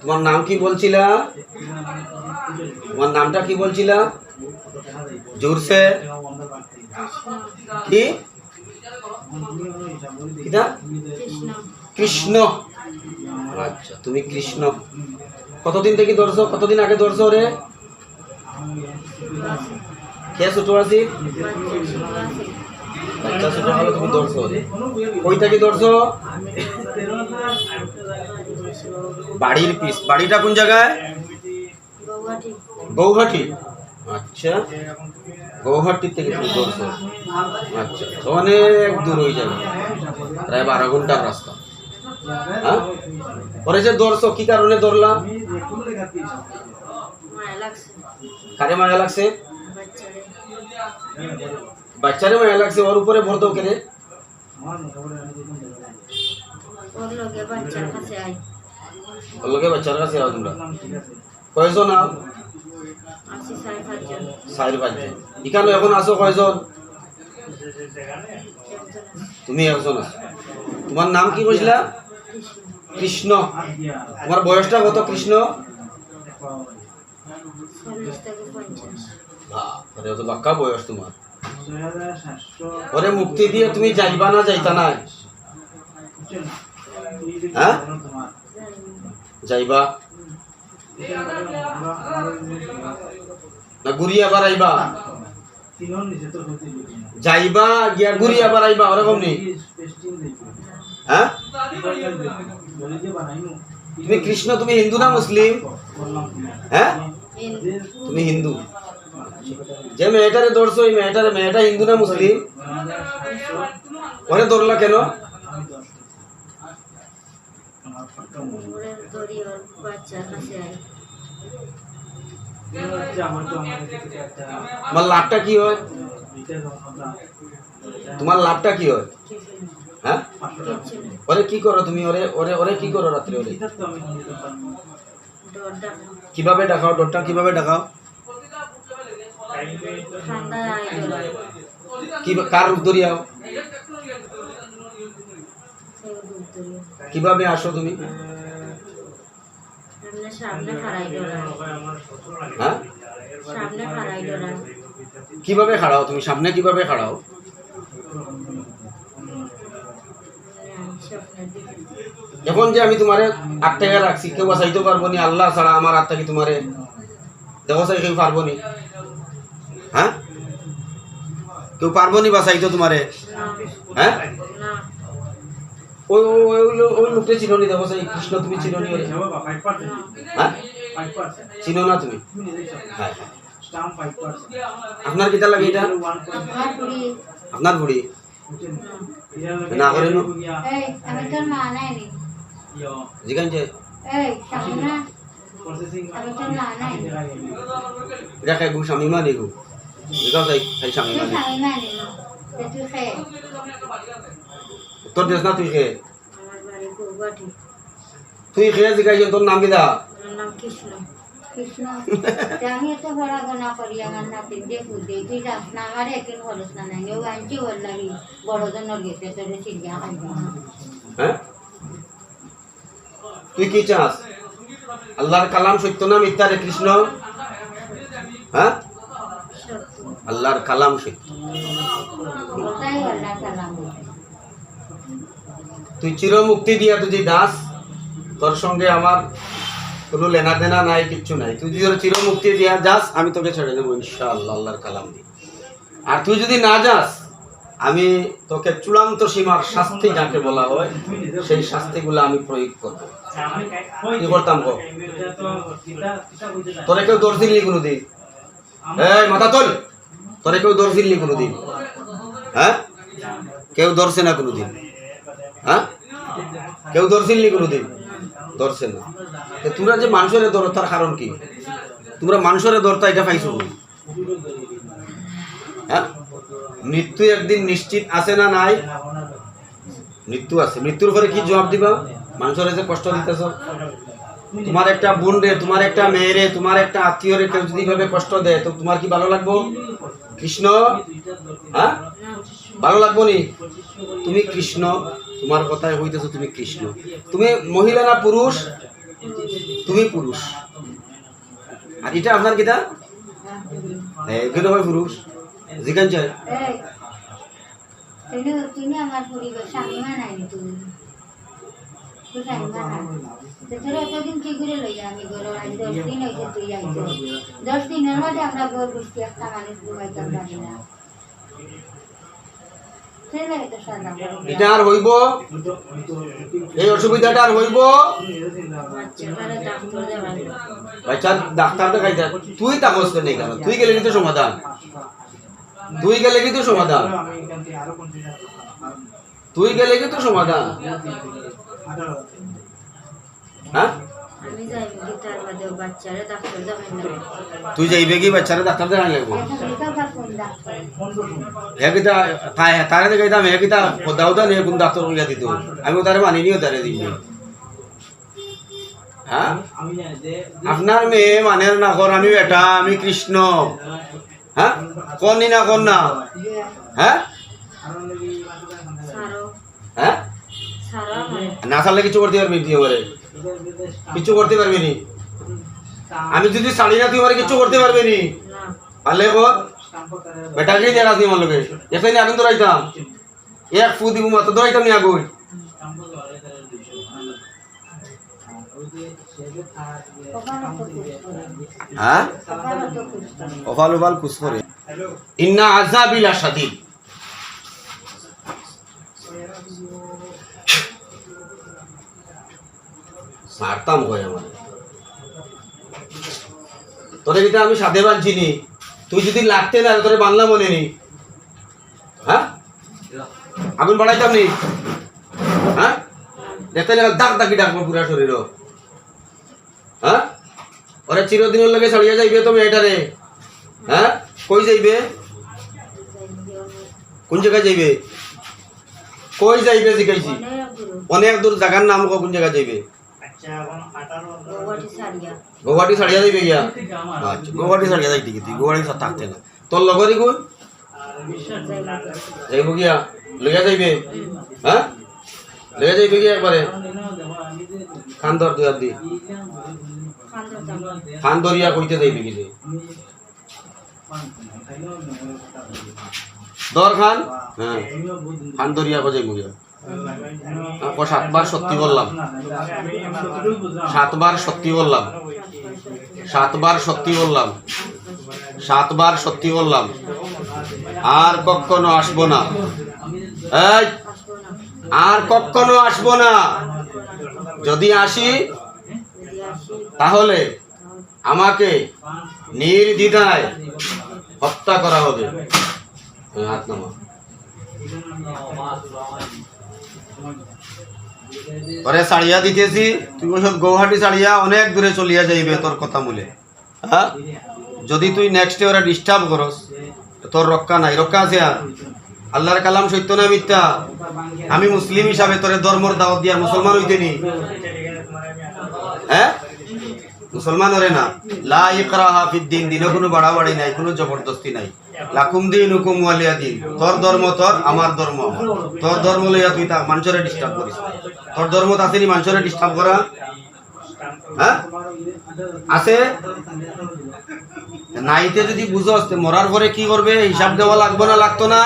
তোমার নাম কি বলছিলা? তোমার নামটা কি বলছিলা? জোরসে। কি? কৃষ্ণ। আচ্ছা তুমি কৃষ্ণ। কতদিন থেকে ধরছো? কতদিন আগে ধরছো রে কে ছোট আছি বাচ্চা ছোট হলে তুমি ধরছো কই থেকে ধরছো? বাড়ির পিস বাড়িটা কোন জায়গায়? গৌহাটি আচ্ছা। গৌহাটি থেকে তুমি ধরছো। আচ্ছা অনেক দূর হয়ে যাবে প্রায় বারো ঘণ্টার রাস্তা। হ্যাঁ? যে ধরছো কি কারণে ধরলাম কারে মায়া লাগছে? বাচ্চারে মায়া লাগছে ওর উপরে ভর দাও কেনে। ওর লগে বাচ্চার কাছে আও তোমরা? কয়জন আও চারি পাঁচজন। এখানে এখন আছো কয়জন? তুমি একজন আছো। তোমার নাম কি কইছিলা কৃষ্ণ। তোমার বয়সটা কত কৃষ্ণ? বাপরে, বাক্কা বয়স তোমার। ওরে মুক্তি দিয়ে তুমি যাইবা না যাইতা না হ্যাঁ? যাইবা? না ঘুরি আবার আইবা যাইবা, গিয়া ঘুরি আবার আইবা ওরকম নেই? হ্যাঁ? তুমি কৃষ্ণ, তুমি হিন্দু না মুসলিম? হ্যাঁ? তুমি হিন্দু। যে মেয়েটারে ধরছো, ওই মেয়েটারে, মেয়েটা হিন্দু না মুসলিম? ওরে ধরলা কেন? তোমার লাভটা কি হয়? তোমার লাভটা কি হয়? হ্যাঁ? ওরে কি করো তুমি? ওরে ওরে ওরে কি করো রাত্রে ওরে? কীভাবে ডাকাও ডরটা কীভাবে ডাকাও কি কার রূপ ধরিয়াও কীভাবে আসো তুমি? হ্যাঁ? কীভাবে খাড়াও তুমি? সামনে কীভাবে খাড়াও? স্বপ্নের এখন যে আমি তোমারে আট টাকা রাখছি কেউ বাঁচাইতে পারব নি। আল্লাহ ছাড়া আমার আট টাকা তোমারে দেখো চাই কেউ পারব নি? হ্যাঁ? কেউ পারব নি বাঁচাইতে তোমারে? হ্যাঁ? ওই ওই- লোকটা চিনো নি দেখো চাই কৃষ্ণ তুমি চিনো নি হ্যাঁ চিনো না তুমি? হ্যাঁ হ্যাঁ। আপনার কিটা লাগে এটা? আপনার বুড়ি না করে নো। এই আমি তোর মা নাই রে। যেখান যে। এই সামনে না। আমি তোর মা নাই। এটা খাই গু স্বামী মা দেখু। চাই খাই স্বামী মা তুই তোর দেশ না তুই খেয়ে তুই খেয়ে জিগাইছ তোর নাম নাম কৃষ্ণ। কৃষ্ণ। আমি এত পড়াশোনা করি আমার নাতি দেখু দে তুই যাস না আমার একদিন খরচ না নাই ও আনছি ওর লাগি গেছে তোর চিড়িয়া হ্যাঁ? তুই কি চাস? আল্লাহর কালাম সত্য না মিথ্যা রে কৃষ্ণ? হ্যাঁ? আল্লাহর কালাম সত্য। তুই চির মুক্তি দিয়া তুই দাস, তোর সঙ্গে আমার কোনো লেনা দেনা নাই, কিচ্ছু নাই। তুই যদি ওর চির মুক্তি দিয়া যাস, আমি তোকে ছেড়ে দেবো, ইনশাআল্লাহ, আল্লাহর কালাম আর তুই যদি না যাস, আমি তোকে চূড়ান্ত সীমার শাস্তি যাকে বলা হয়, সেই শাস্তিগুলো আমি প্রয়োগ করব। কি করতাম তোরে কেউ দোষ দিলি কোনোদিন? এই, মাথা তোল! তোরে কেউ দোষ দিলি কোনোদিন? হ্যাঁ? কেউ ধরছে না কোনোদিন? হ্যাঁ? কেউ ধরছিলি কোনোদিন? ধরছে না। তোমরা যে মানুষের ধর, তার কারণ কি? তোমরা মানুষের ধরতা এটা পাইছো হ্যাঁ? মৃত্যু একদিন নিশ্চিত আছে না নাই? মৃত্যু আছে। মৃত্যুর পরে কি জবাব দিবা? মানুষের যে কষ্ট দিতেছ? তোমার একটা বোন রে, তোমার একটা মেয়ে রে, তোমার একটা আত্মীয় রে, কেউ যদি ভাবে কষ্ট দেয়, তো তোমার কি ভালো লাগবো? কৃষ্ণ? হ্যাঁ? ভালো লাগবো নি? তুমি কৃষ্ণ। তোমার কথায় হইতেছো তুমি কৃষ্ণ। তুমি মহিলা না পুরুষ? তুমি পুরুষ। আর এটা আপনার কিতা? এগুলো হয় পুরুষ? জিকান এই, তুমি আমার পরিবার স্বামী মানাইনি তুমি? কি করে আমি ঘর আজ দশ দিন হয়েছে তুই আইছ দিনের মধ্যে আমরা ঘর বসছি একটা মানুষ ঘুমাইতাম জানি না সেই লাগে তো সাদা এটা আর হইব? এই অসুবিধাটা আর হইব? বাচ্চার ডাক্তার দেখাইতে তুই তাকস নেই কেন তুই গেলে কিন্তু সমাধান। তুই গেলে কিন্তু সমাধান। তুই গেলে কিন্তু সমাধান। হ্যাঁ? আমি যাই গীতার বাদে বাচ্চারা ডাক্তার দেখাই না। তুই যাইবে কি বাচ্চারা ডাক্তার দেখাই লাগবো। কোন কিতা তাই- তারে দেখাইতাম হে কিতা দাও দাও কোন ডাক্তার উলিয়া দিত। আমি তারে মানি নিও তারে দিবি হ্যাঁ? আপনার মেয়ে মানের না কর আমি বেটা আমি কৃষ্ণ। হ্যাঁ? কনি না কর না হ্যাঁ? হ্যাঁ না চালে কিছু করতে পারবি আমারে কিছু করতে পারবি নি? আমি যদি শাড়ি না তুই আমারে কিছু করতে পারবি নি? পারলে কর বেটাকেই দেখাস নি আমার লোকে এখানে আগুন ধরাইতাম এক ফু দিব মাত্র ধরাইতাম নি আগুন তো হ্যাঁ? তো ওভাল ওভাল কুস করে। ইন্না মারতাম কই আমার তোরে যেটা আমি সাথে বানছি নি। তুই যদি লাগতে না, তোরে বানলাম মনে নি হ্যাঁ? আগুন বাড়াইতাম নি। হ্যাঁ? দেখতে লাগা দাগ দাগি ডাকবো পুরা শরীর হ্যাঁ? ওরে চিরদিনের লগে ছাড়িয়া যাইবে তুমি এটারে হ্যাঁ? কই যাইবে? কোন জায়গায় যাইবে? কই যাইবে জিগাইছি অনেক দূর জায়গার নাম কোন জায়গায় যাইবে? গৌহাটি ছাড়িয়া যাইবে গিয়া আচ্ছা গৌহাটি ছাড়িয়া যাইতে কি তুই গৌহাটি সব থাকতে না তোর লগরই কোন যাইব গিয়া। লইয়া যাইবে? হ্যাঁ? লইয়া যাইবে গিয়া একবারে? খান দুই হাত দি। খান ধরিয়া কইতে যাইবে কি যে দর খান। হ্যাঁ। খান ধরিয়া কো যাইব গিয়া। ও সাতবার সত্যি বললাম। সাতবার সত্যি বললাম। সাতবার সত্যি বললাম। সাতবার সত্যি বললাম। আর কখনো আসব না। আর কখনো আসব না। যদি আসি, তাহলে আমাকে নির্দ্বিধায় হত্যা করা হবে। হাত নামা পরে সাড়িয়া দিতেছি তুই ওসব গৌহাটি সাড়িয়া অনেক দূরে চলিয়া যাইবে তোর কথা মূলে হ্যাঁ যদি তুই নেক্সট ওরা ডিস্টার্ব করস তোর রক্ষা নাই রক্ষা আছে আর আল্লাহর কালাম সত্য না মিথ্যা আমি মুসলিম হিসাবে তোরে ধর্মর দাওয়াত দিয়া মুসলমান হইতে নি হ্যাঁ মুসলমান হরে না। লা ইকরাহা ফিদ দিন কোনো বাড়াবাড়ি নাই, কোনো জবরদস্তি নাই। লাকুম দিন হুকুম ওয়ালিয়া দিন। তোর ধর্ম তোর, আমার ধর্ম তোর ধর্ম লইয়া তুই তা মানুষরে ডিস্টার্ব করিস। তোর ধর্ম আসেনি মানুষরে ডিস্টার্ব করা? হ্যাঁ? আছে? নাইতে যদি বুঝস, তে মরার পরে কি করবে? হিসাব দেওয়া লাগবে না, লাগতো না?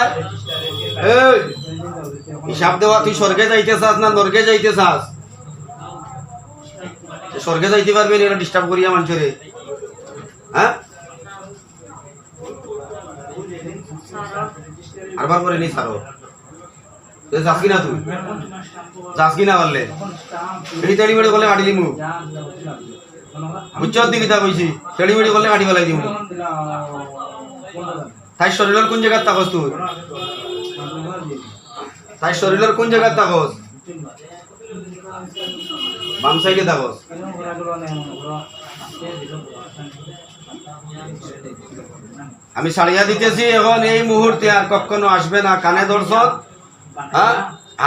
হিসাব দেওয়া, তুই স্বর্গে যাইতে চাস না, নরকে যাইতে চাস? স্বর্গে যাইতে পারবে না ডিস্টার্ব করিয়া মানুষরে হ্যাঁ? আরবার করে নি সারো যাস কি না তুই? যাস কি না পারলে এই তেড়ি মেড়ি করলে কাটি দিমু। বুঝছ দিকে তা কইছি তেড়ি মেড়ি করলে কাটি পেলাই দিমু। তাই শরীরের কোন জায়গার তাকস তুই? তাই শরীরের কোন জায়গার তাকস বাম সাইডে আমি সারিয়া দিতেছি এখন এই মুহূর্তে আর কখনো আসবে না। কানে ধরছত হ্যাঁ?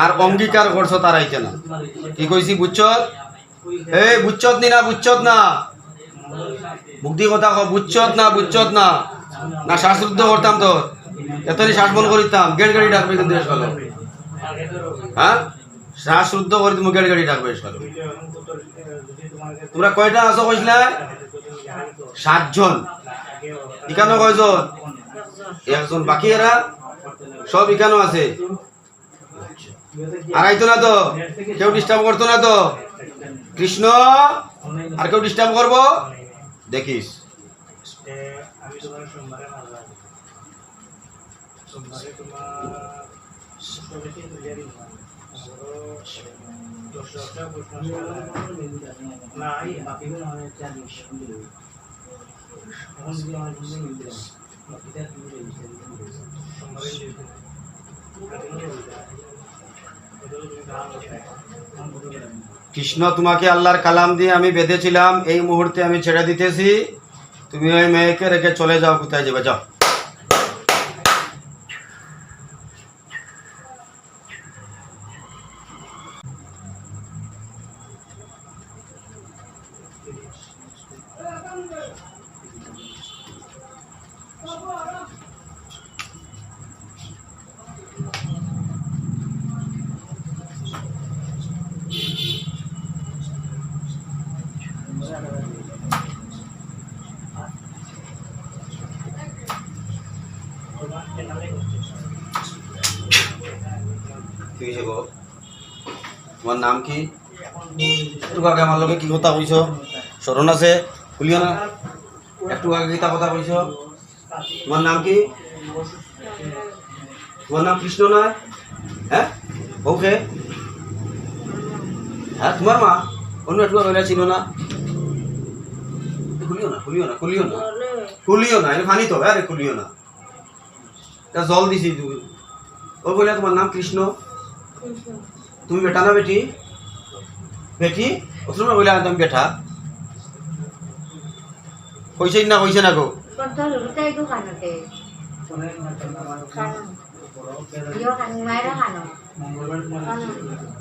আর অঙ্গীকার করছ তার আইতে না। কি কইছি বুঝছত এই বুঝছত নি না বুঝছত না। মুক্তি কথা কো বুঝছত না বুঝছত না। না, শ্বাসরুদ্ধ করতাম তো এতনি শ্বাস বন্ধ করিতাম। গেট গাড়ি ডাকবে কিন্তু হ্যাঁ? শ্বাস শুদ্ধ করে তুমি গাড়ি ডাকবে তোমরা কয়টা আছো কইছিলা? সাতজন। ইকানো কয়জন? একজন বাকি এরা? সব ইকানো আছে। আর আইতো না তো? কেউ ডিস্টার্ব করতো না তো? কৃষ্ণ? আর কেউ ডিস্টার্ব করব? দেখিস। তোমার কৃষ্ণ, তোমাকে আল্লাহর কালাম দিয়ে আমি বেঁধেছিলাম, এই মুহূর্তে আমি ছেড়ে দিতেছি। তুমি ওই মেয়েকে রেখে চলে যাও, কোথায় যাবে? যাও। কি গো? তোমার নাম কি? একটু আগে আমার লগে কি কথা কইছ? স্মরণ আছে? খুলিও না। একটু আগে কিতা কথা কইছ? তোমার নাম কি? তোমার নাম কৃষ্ণ নয় হ্যাঁ? ওকে হ্যাঁ তোমার মা? অন্য একটু আগে ছিল না? খুলিও না খুলিও না। খুলিও না এটা ফানি তো আরে খুলিও না। এটা জল দিছি তুমি ও বলে তোমার নাম কৃষ্ণ। তুমি বেটা না বেটি? বেটি? ও তুমি বলে তুমি বেটা। না কইছে না গো.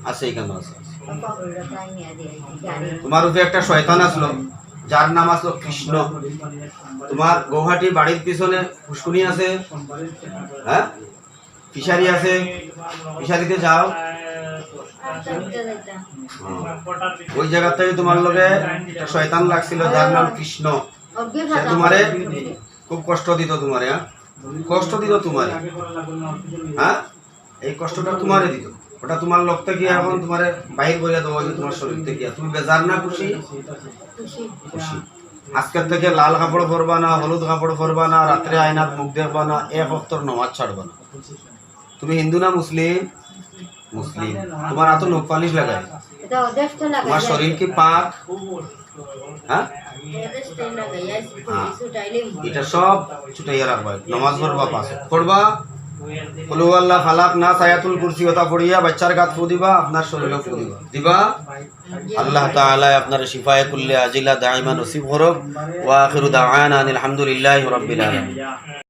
আছে আছে. তোমার উপরে একটা শয়তান আসলো যার নাম আসলো কৃষ্ণ। তোমার গৌহাটি বাড়ির পিছনে পুষ্কুনি আছে হ্যাঁ? ফিশারি আছে। ফিশারিতে যাও। itu. ওই জায়গা থেকে তোমার লগে শয়তান লাগছিল, যার নাম কৃষ্ণ। তোমারে খুব কষ্ট দিত তোমারে হ্যাঁ? কষ্ট দিত তোমারে হ্যাঁ? এই কষ্টটা তোমারে দিত। ওটা তোমার লোক থেকে এখন তোমারে বাহির করে দেবো যে তোমার শরীর থেকে। তুমি বেজার না খুশি? খুশি। আজকের থেকে লাল কাপড় পরবা না হলুদ কাপড় পরবা না রাত্রে আয়নাত মুখ দেখবা না এক অক্তর নমাজ ছাড়বা না। তুমি হিন্দু না মুসলিম? মুসলিম। তোমার এত নখ পালিশ লাগায়. তোমার শরীর কি পাক? হ্যাঁ? ini. এটা সব ছুটাইয়া রাখবা। নমাজ পড়বা পাঁচ পড়বা। কলু আল্লাহ ফালাক না সায়াতুল কুরসি কথা পড়িয়া বাচ্চার গাত দিবা আপনার শরীরে দিবা দিবা? আল্লাহ তাআলা আপনার শিফায়ে কুল্লি আজিলা দাইমা নসিব করুক। ওয়া আখিরু দাওয়ানা আলহামদুলিল্লাহি হামদুলিল্লাহি রাব্বিল আলামিন।